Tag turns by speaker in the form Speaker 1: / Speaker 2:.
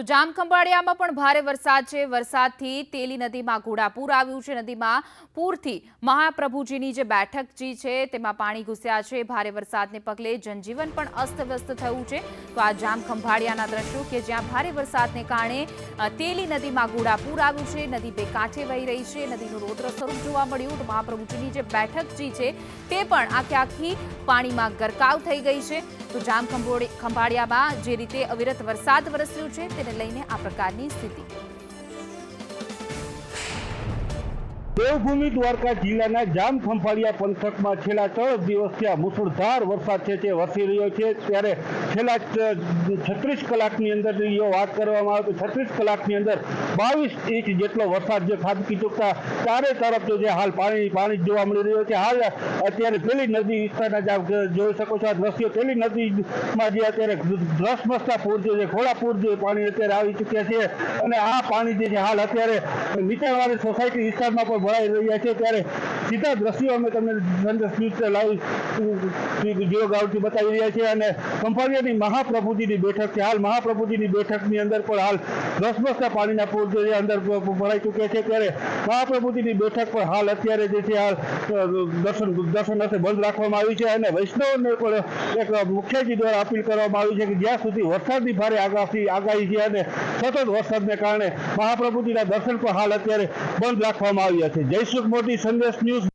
Speaker 1: તો જામખંભાળિયામાં પણ ભારે વરસાદ છે. વરસાદથી તેલી નદીમાં ઘોડાપૂર આવ્યું છે. નદીમાં પૂરથી મહાપ્રભુજીની જે બેઠક જી છે તેમાં પાણી ઘૂસ્યા છે. ભારે વરસાદને પગલે જનજીવન પણ અસ્તવ્યસ્ત થયું છે. તો આ જામખંભાળિયાના દ્રશ્યો કે જ્યાં ભારે વરસાદને કારણે તેલી નદીમાં ઘોડાપૂર આવ્યું છે. નદી બે કાંઠે વહી રહી છે. નદીનું રૌદ્ર સ્વરૂપ જોવા મળ્યું. તો મહાપ્રભુજીની જે બેઠક જી છે તે પણ આખે આખી પાણીમાં ગરકાવ થઈ ગઈ છે. તો જામ ખંભાળિયામાં જે રીતે અવિરત વરસાદ વરસ્યો છે, તેને લઈને આ પ્રકારની સ્થિતિ.
Speaker 2: દેવભૂમિ દ્વારકા જિલ્લાના જામ ખંભાળિયા પંથકમાં છેલ્લા ત્રણ દિવસથી આ મુસળધાર વરસાદ છે તે વરસી રહ્યો છે. ત્યારે છેલ્લા છત્રીસ કલાકની અંદર જો વાત કરવામાં આવે તો છત્રીસ કલાકની અંદર બાવીસ ઇંચ જેટલો વરસાદ જે ખાબકી ચૂકતા ચારે તરફ જે હાલ પાણી પાણી જોવા મળી રહ્યો છે. હાલ અત્યારે પેલી નદી વિસ્તારના જોઈ શકો છો આ દ્રશ્યો, પેલી નદીમાં જે અત્યારે ધસમસતા પૂર જે ઘોડાપૂર જે પાણી અત્યારે આવી ચૂક્યા છે અને આ પાણી જે છે હાલ અત્યારે નીચાણવાળી સોસાયટી વિસ્તારમાં પણ ભરાઈ રહ્યા છે. ત્યારે સીધા દ્રશ્યો અમે તમને નરેન્દ્ર સ્મિથ લાઈવ જીઓ ગાવથી બતાવી રહ્યા છીએ અને કંપાળિયાની મહાપ્રભુજીની બેઠક છે. હાલ મહાપ્રભુજીની બેઠકની અંદર પણ હાલ ધસમસતા પાણીના પૂર જે અંદર ભરાઈ ચૂક્યા છે. ત્યારે મહાપ્રભુજીની બેઠક પણ હાલ અત્યારે જે છે, હાલ દર્શન દર્શન અર્થે બંધ રાખવામાં આવી છે અને વૈષ્ણવને પણ એક મુખ્યજી દ્વારા અપીલ કરવામાં આવી છે કે જ્યાં સુધી વરસાદની ભારે આગાહી આગાહી છે અને સતત વરસાદને કારણે મહાપ્રભુજીના દર્શન પણ હાલ અત્યારે બંધ રાખવામાં આવ્યા છે. જયસુખ મોદી, સંદેશ ન્યૂઝ